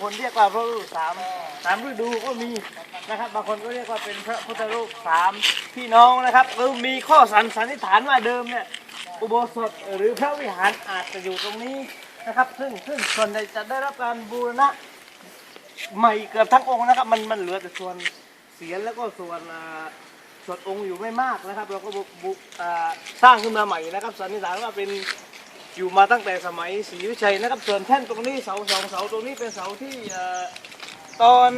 คนเรียกว่าพระรูปสามสามฤดูก็มีนะครับ บางคนก็เรียกว่าเป็นพระพุทธรูปสามพี่น้องนะครับหรือมีข้อสันสันนิษฐานว่าเดิมเนี่ยอุโบสถหรือพระวิหารอาจจะอยู่ตรงนี้นะครับ ซึ่งซึ่งส่วนใหญ่จะได้รับการบูรณะใหม่เกือบทั้งองค์นะครับ มันมันเหลือแต่ส่วนเสียนแล้วก็ส่วนอ่าส่วนองค์อยู่ไม่มากนะครับ เราก็บุบุอ่าสร้างขึ้นมาใหม่นะครับสันนิษฐานว่าเป็น อยู่มาตั้งแต่สมัยศรีวิชัยนะครับส่วนแท่นตรงนี้เสาสองเสาตรงนี้เป็นเสาที่เอ่อตอน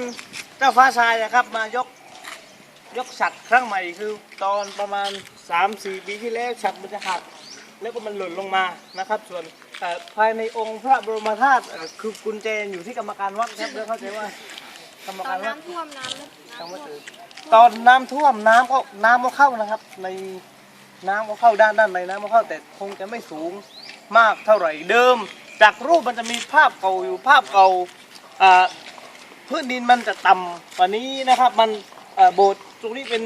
เจ้าฟ้าชายนะครับมายกยกฉัดครั้งใหม่คือตอนประมาณ 3-4 ปีที่แล้วฉัดมันจะหักแล้วก็มันหล่นลงมานะครับ ส่วนเอ่อภายในองค์พระบรมธาตุเอ่อคือกุญแจอยู่ที่กรรมการวัดครับแล้วเข้าใจว่ากรรมตอการนวัด น้ำท่วมน้ำน้ำท่ไม่วมตื่นตอนน้ำท่วมน้ำก็น้ำก็เข้านะครับ ในน้ำก็เข้าด้านด้านในน้ำก็เข้าแต่คงจะไม่สูง มากเท่าไหร่เดิม จากรูปมันจะมีภาพเก่าอยู่ภาพเก่าอ่าพื้นดินมันจะต่ำกว่านี้นะครับมันโบสถ์ตรงนี้เป็น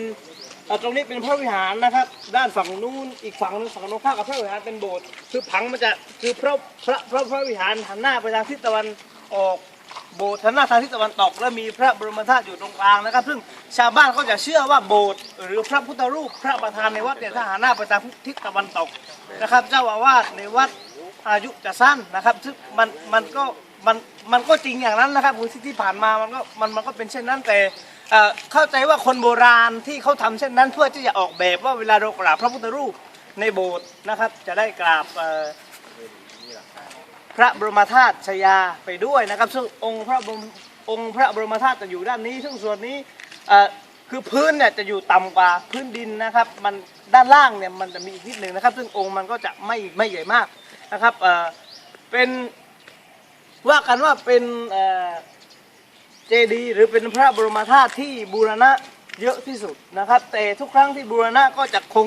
ตรงนี้เป็นพระวิหารนะครับ ด้านฝั่งนู้นอีกฝั่งนึงฝั่งนู้นข้างกับพระวิหารเป็นโบสถ์คือผังมันจะคือพระพระพระพระวิหารหันหน้าไปทางทิศตะวันออกโบสถ์ทางหน้าทางทิศตะวันตกและมีพระบรมธาตุอยู่ตรงกลางนะครับ ซึ่งชาวบ้านก็จะเชื่อว่าโบสถ์หรือพระพุทธรูปพระประธานในวัดเนี่ยถ้าหันหน้าไปทางทิศตะวันตก นะครับ เจ้าอาวาสในวัดอายุจะสั้นนะครับซึ่งมันมันก็มันมันก็จริงอย่างนั้นนะครับคือที่ที่ผ่านมามันก็มันมันก็เป็นเช่นนั้นแต่เอ่อเข้าใจว่าคนโบราณที่เขาทำเช่นนั้น เพื่อที่จะออกแบบว่าเวลาเรากราบพระพุทธรูปในโบสถ์นะครับ จะได้กราบพระบรมธาตุชยาไปด้วยนะครับ ซึ่งองค์พระบรมองค์พระบรมธาตุจะอยู่ด้านนี้ซึ่งส่วนนี้ คือพื้นเนี่ยจะอยู่ต่ำกว่าพื้นดินนะครับ มันด้านล่างเนี่ยมันจะมีอีกนิดหนึ่งนะครับ ซึ่งองค์มันก็จะไม่ไม่ใหญ่มากนะครับเอ่อเป็นว่ากันว่าเป็นเจดีย์หรือเป็นพระบรมธาตุที่บูรณะเยอะที่สุดนะครับ แต่ทุกครั้งที่บูรณะก็จะคง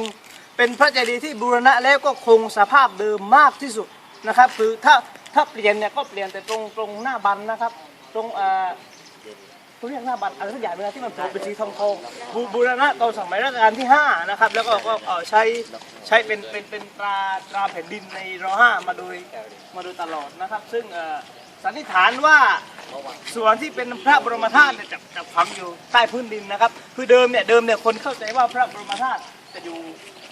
เป็นพระเจดีย์ที่บูรณะแล้วก็คงสภาพเดิมมากที่สุดนะครับ คือถ้าถ้าเปลี่ยนเนี่ยก็เปลี่ยนแต่ตรงตรงหน้าบันนะครับ ตรงเอ่อ เขาเรียกหน้าบันอะไรสักอย่างเวลาที่มันโผล่เป็นสีทองทองบูบูรณะตอนสมัยรัชกาลที่5นะครับแล้วก็ก็เอ่อใช้ใช้เป็นเป็นเป็นตราตราแผ่นดินในรห้ามาโดยมาโดยตลอดนะครับ ซึ่งเอ่อสันนิษฐานว่าส่วนที่เป็นพระบรมธาตุเนี่ยจะจะฝังอยู่ใต้พื้นดินนะครับ คือเดิมเนี่ยเดิมเนี่ยคนเข้าใจว่าพระบรมธาตุจะอยู่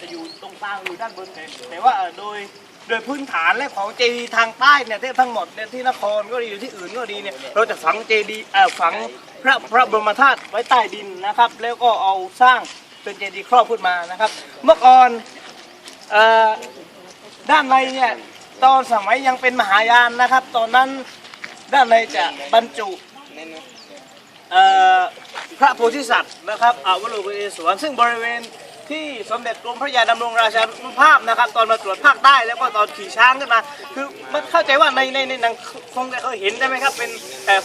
จะอยู่ตรงกลางอยู่ด้านบนแต่แต่ว่าเอ่อโดย โดยพื้นฐานและของเจดีย์ทางใต้เนี่ยทั้งหมดเนี่ยที่นครก็ดีที่อื่นก็ดีเนี่ยเราจะฝังเจดีย์เอ่อฝังพระพระบรมธาตุไว้ใต้ดินนะครับ แล้วก็เอาสร้างเป็นเจดีย์ครอบขึ้นมานะครับ เมื่อก่อนเอ่อด้านในเนี่ยตอนสมัยยังเป็นมหายานนะครับ ตอนนั้นด้านในจะบรรจุเอ่อพระโพธิสัตว์นะครับอาวโลกเอศวรซึ่งบริเวณ ที่สมเด็จกรมพระยาดำรงราชานุภาพนะครับ ตอนมาตรวจภาคใต้แล้วก็ตอนขี่ช้างขึ้นมา คือมันเข้าใจว่าในในในหนังคงจะเคยเห็นใช่ไหมครับ เป็น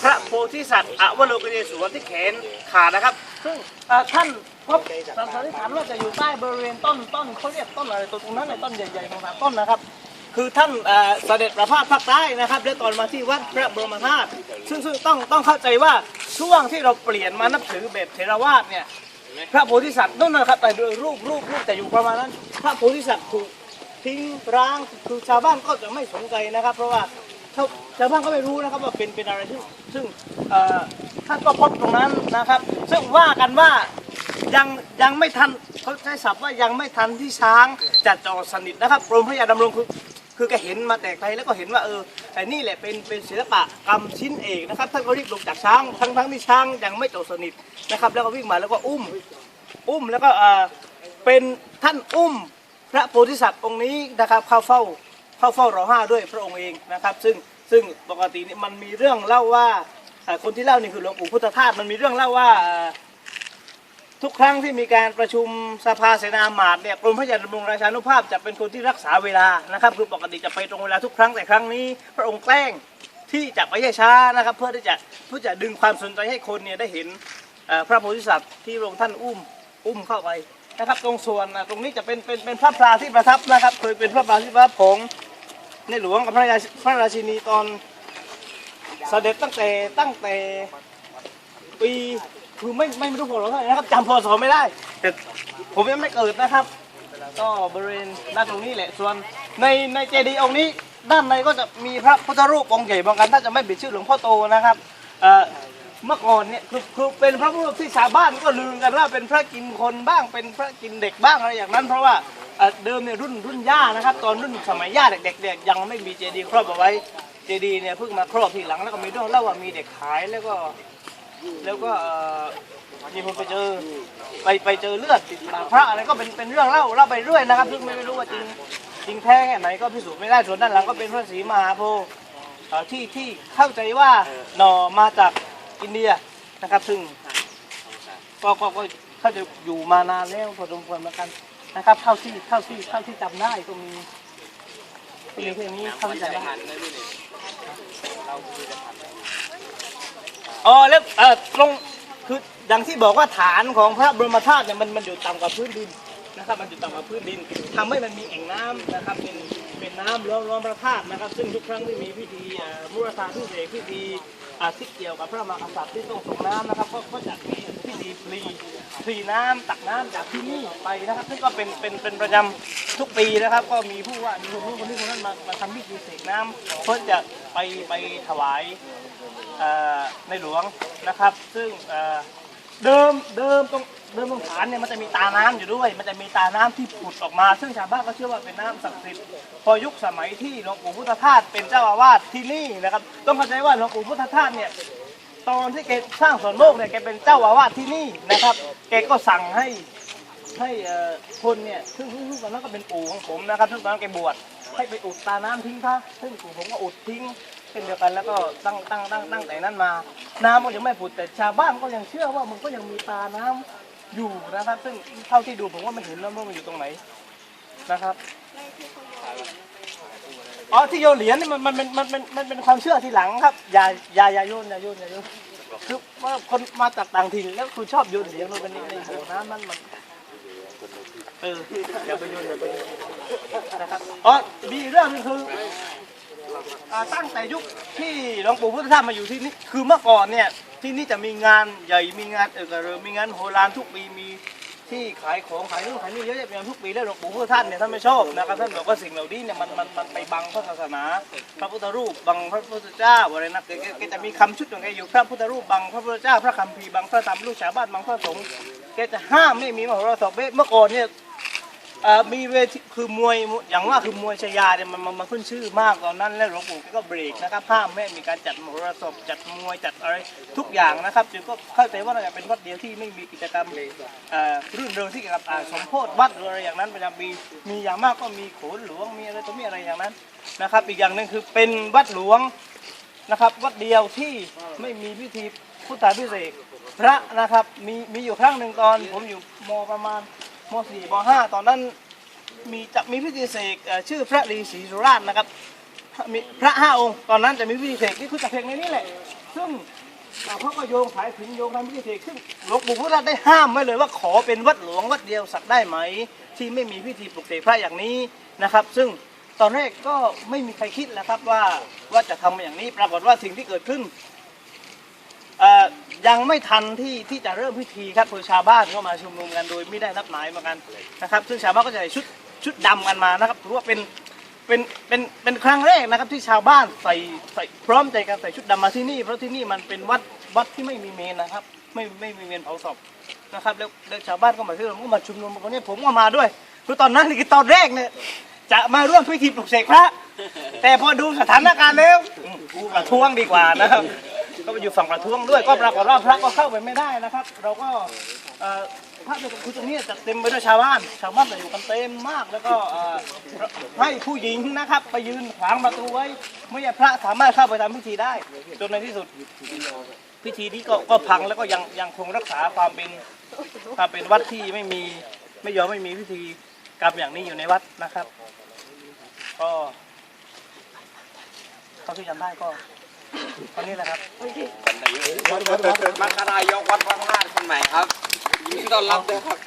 พระโพธิสัตว์อวโลกเยศวรที่แขนขาดนะครับ ซึ่งท่านพบสันนิษฐานว่าจะอยู่ใต้บริเวณต้นต้นเขาเรียกต้นอะไรตรงนั้นในต้นใหญ่ๆของสามต้นนะครับคือท่านเอ่อเสด็จประพาสภาคใต้นะครับแล้วตอนมาที่วัดพระบรมธาตุซึ่งซึ่งต้องต้องเข้าใจว่าช่วงที่เราเปลี่ยนมานับถือแบบเทรวาสเนี่ย พระโพธิสัตว์นั่นนะครับแต่โดยรูปรูปรูปแต่อยู่ประมาณนั้น พระโพธิสัตว์ถูกทิ้งร้างคือชาวบ้านก็จะไม่สนใจนะครับ เพราะว่าชาวชาวบ้านก็ไม่รู้นะครับว่าเป็นเป็นอะไรที่ซึ่งเอ่อท่านก็พบตรงนั้นนะครับ ซึ่งว่ากันว่ายังยังไม่ทันเขาใช้ศัพท์ว่ายังไม่ทันที่ช้างจะจอสนิทนะครับกรมพระยาดำรงคือ คือแกเห็นมาแต่ไกลแล้วก็เห็นว่าเออไอ้นี่แหละเป็นเป็นศิลปะกรรมชิ้นเอกนะครับท่านก็รีบลงจากช้างทั้งทั้งที่ช้างยังไม่จบสนิทนะครับแล้วก็วิ่งมาแล้วก็อุ้มอุ้มแล้วก็เออเป็นท่านอุ้มพระโพธิสัตว์องค์นี้นะครับเข้าเฝ้าเข้าเฝ้ารอห้าด้วยพระองค์เองนะครับ ซึ่งซึ่งปกตินี่มันมีเรื่องเล่าว่าคนที่เล่านี่คือหลวงปู่พุทธทาสมันมีเรื่องเล่าว่า ทุกครั้งที่มีการประชุมสภาเสนาหมาดเนี่ยกรมพระยาดำรงราชานุภาพจะเป็นคนที่รักษาเวลานะครับคือปกติจะไปตรงเวลาทุกครั้งแต่ครั้งนี้ พระองค์แกล้งที่จะไปช้าๆนะครับ เพื่อที่จะเพื่อจะดึงความสนใจให้คนเนี่ยได้เห็นพระโพธิสัตว์ที่พระองค์ท่านอุ้มอุ้มเข้าไปนะครับ ตรงส่วนตรงนี้จะเป็นเป็นเป็นพระพลาที่ประทับนะครับ เคยเป็นพระพลาที่ประทับของในหลวงกับพระราชพระราชินีตอนเสด็จตั้งแต่ตั้งแต่ปี คือไม่ไม่รู้พศเท่าไหร่นะครับจำพศไม่ได้ แต่ผมยังไม่เกิดนะครับ ก็บริเวณด้านตรงนี้แหละ ส่วนในในเจดีย์องค์นี้ ด้านในก็จะมีพระพุทธรูปองค์ใหญ่บางกันถ้าจะไม่บิดชื่อหลวงพ่อโตนะครับเอ่อเมื่อก่อนเนี่ยคือคือเป็นพระพุทธรูปที่ชาวบ้านก็ลือกันว่าเป็นพระกินคนบ้างเป็นพระกินเด็กบ้างอะไรอย่างนั้น เพราะว่าเอ่อเดิมเนี่ยรุ่นรุ่นย่านะครับ ตอนรุ่นสมัยย่าเด็กๆเด็กยังไม่มีเจดีย์ครอบเอาไว้เจดีย์เนี่ยเพิ่งมาครอบทีหลังแล้วก็มีเรื่องเล่าว่ามีเด็กขายแล้วก็ แล้วก็เอ่อมีคนไปเจอไปไปเจอเลือดติดปากพระอะไรก็เป็นเป็นเรื่องเล่าเล่าไปเรื่อยนะครับ ซึ่งไม่รู้ว่าจริงจริงแท้แค่ไหนก็พิสูจน์ไม่ได้ส่วนด้านหลังก็เป็นพระศรีมหาโพธิ์เอ่อที่ที่เข้าใจว่าหน่อมาจากอินเดียนะครับซึ่ง ก็ก็ก็เขาจะอยู่มานานแล้วพอสมควรเหมือนกันนะครับ เท่าที่เท่าที่เท่าที่จำได้ก็มีมีแค่นี้เท่าที่จำได้ อ๋อแล้วเออตรงคืออย่างที่บอกว่าฐานของพระบรมธาตุเนี่ยมันมันอยู่ต่ำกว่าพื้นดินนะครับ มันอยู่ต่ำกว่าพื้นดินทำให้มันมีแอ่งน้ำนะครับเป็นเป็นน้ำล้อมล้อมพระธาตุนะครับ ซึ่งทุกครั้งที่มีพิธีมุรธาพิเศษกพิธีอาที่เกี่ยวกับพระมหากษัตริย์ที่ต้องส่งน้ำนะครับก็ก็จะมีพิธีพลีพลีน้ำตักน้ำจากที่นี่ไปนะครับซึ่งก็เป็นเป็นเป็นประจำทุกปีนะครับ ก็มีผู้ว่ามีคนนู้นคนนี้คนนั้นมามาทำพิธีเสกน้ำเพื่อจะไปไปถวาย ในหลวงนะครับ ซึ่งเดิมเดิมตรงเดิมตรงฐานเนี่ยมันจะมีตาน้ำอยู่ด้วย มันจะมีตาน้ำที่ผุดออกมา ซึ่งชาวบ้านก็เชื่อว่าเป็นน้ำศักดิ์สิทธิ์พอยุคสมัยที่หลวงปู่พุทธทาสเป็นเจ้าอาวาสที่นี่นะครับ ต้องเข้าใจว่าหลวงปู่พุทธทาสเนี่ยตอนที่แกสร้างสวนโมกเนี่ยแกเป็นเจ้าอาวาสที่นี่นะครับ แกก็สั่งให้ให้คนเนี่ยซึ่งซึ่งตอนนั้นก็เป็นปู่ของผมนะครับซึ่งตอนนั้นแกบวชให้ไปอุดตาน้ำทิ้งพระซึ่งปู่ผมก็อุดทิ้ง เช่นเดียวกันแล้วก็ตั้งตั้งตั้งตั้งแต่นั้นมา น้ำก็ยังไม่ผุดแต่ชาวบ้านก็ยังเชื่อว่ามันก็ยังมีตาน้ำอยู่นะครับ ซึ่งเท่าที่ดูผมว่าไม่เห็นแล้วว่ามันอยู่ตรงไหนนะครับอ๋อที่โยนเหรียญนี่มันมันมันมันมันมันเป็นความเชื่อทีหลังครับอย่าอย่าอย่าโยนอย่าโยนอย่าโยนคือว่าคนมาจากต่างถิ่นแล้วคือชอบโยนเหรียญลงไปในในโถน้ำมันมันเอออย่าไปโยนอย่าไปโยนนะครับอ๋อมีอีกเรื่องหนึงคือ อ่าตั้งแต่ยุคที่หลวงปู่พุทธทาสมาอยู่ที่นี่คือเมื่อก่อนเนี่ยที่นี่จะมีงานใหญ่มีงานเออกระเริงมีงานโหราณทุกปีมีที่ขายของขายนู่นขายนี่เยอะแยะไปหมดทุกปีแล้วหลวงปู่พุทธทาสเนี่ยท่านไม่ชอบนะครับท่านบอกว่าสิ่งเหล่านี้เนี่ยมันมันมันไปบังพระศาสนา พระพุทธรูปบังพระพุทธเจ้าอะไรนะแกแกแกจะมีคำชุดของแกอยู่พระพุทธรูปบังพระพุทธเจ้าพระคัมภีร์บังพระธรรมลูกชาวบ้านบังพระสงฆ์แกจะห้ามไม่มีมโหรสพเมื่อก่อนเนี่ย เอ่อมีเวทีคือมวยอย่างว่าคือมวยชายาเนี่ยมันมันมันขึ้นชื่อมากตอนนั้นแล้วหลวงปู่ก็เบรกนะครับห้ามไม่ให้มีการจัดมหรสพจัดมวยจัดอะไรทุกอย่างนะครับจึงก็เข้าใจว่าน่าจะเป็นวัดเดียวที่ไม่มีกิจกรรมเอ่อรื่นเริงที่เกี่ยวกับอ่าสมโพธิวัดหรืออะไรอย่างนั้นประจำปีมีอย่างมากก็มีโขนหลวงมีอะไรตัวมีอะไรอย่างนั้นนะครับอีกอย่างหนึ่งคือเป็นวัดหลวงนะครับวัดเดียวที่ไม่มีพิธีพุทธาพิเศษกพระนะครับมีมีอยู่ครั้งหนึ่งตอนผมอยู่มประมาณ มสี่มห้าตอนนั้นมีจะมีพิธีเสกเอ่อชื่อพระฤาษีสุราชนะครับมีพระห้าองค์ตอนนั้นจะมีพิธีเสกที่คือจะเพลงในนี้แหละ ซึ่งเอ่อเขาก็โยงสายถึงโยงทำพิธีเสกซึ่งหลวงปู่พุทธทาสได้ห้ามไว้เลยว่าขอเป็นวัดหลวงวัดเดียวสักได้ไหม ที่ไม่มีพิธีปลุกเสกพระอย่างนี้นะครับ ซึ่งตอนแรกก็ไม่มีใครคิดแหล้วครับว่าว่าจะทำมาอย่างนี้ปรากฏว่าสิ่งที่เกิดขึ้น เอ่อยังไม่ทันที่ที่จะเริ่มพิธีครับคือชาวบ้านก็มาชุมนุมกันโดยไม่ได้นัดหมายมากันนะครับ ซึ่งชาวบ้านก็จะใส่ชุดชุดดำกันมานะครับถือว่าเป็นเป็นเป็นเป็นครั้งแรกนะครับที่ชาวบ้านใส่ใส่พร้อมใจกันใส่ชุดดำมาที่นี่ เพราะที่นี่มันเป็นวัดวัดที่ไม่มีเมนนะครับ ไม่ไม่มีเมนเผาศพนะครับแล้วแล้วชาวบ้านก็มาที่เราก็มาชุมนุมกันเนี่ยผมก็มาด้วยคือตอนนั้นคือตอนแรกเนี่ยจะมาร่วมพิธีปลุกเสกพระ แต่พอดูสถานการณ์แล้วอืมกูประท้วงดีกว่านะครับ ก็ไปอยู่ฝั่งประท้วงด้วยก็ปรากฏว่าพระก็เข้าไปไม่ได้นะครับ เราก็พระคือตรงนี้จะเต็มไปด้วยชาวบ้าน ชาวบ้านจะอยู่กันเต็มมากแล้วก็ให้ผู้หญิงนะครับ ไปยืนขวางประตูไว้ไม่ให้พระสามารถเข้าไปทำพิธีได้ จนในที่สุดพิธีนี้ก็ก็พังแล้วก็ยังยังคงรักษาความเป็นความเป็นวัดที่ไม่มีไม่ยอมไม่มีพิธีกรรมอย่างนี้อยู่ในวัดนะครับ ก็เท่าที่จำได้ก็ ตอนนี้แหละครับมัคคารายกวัดพระธาตุคนใหม่ครับยินดีต้อนรับด้วยครับ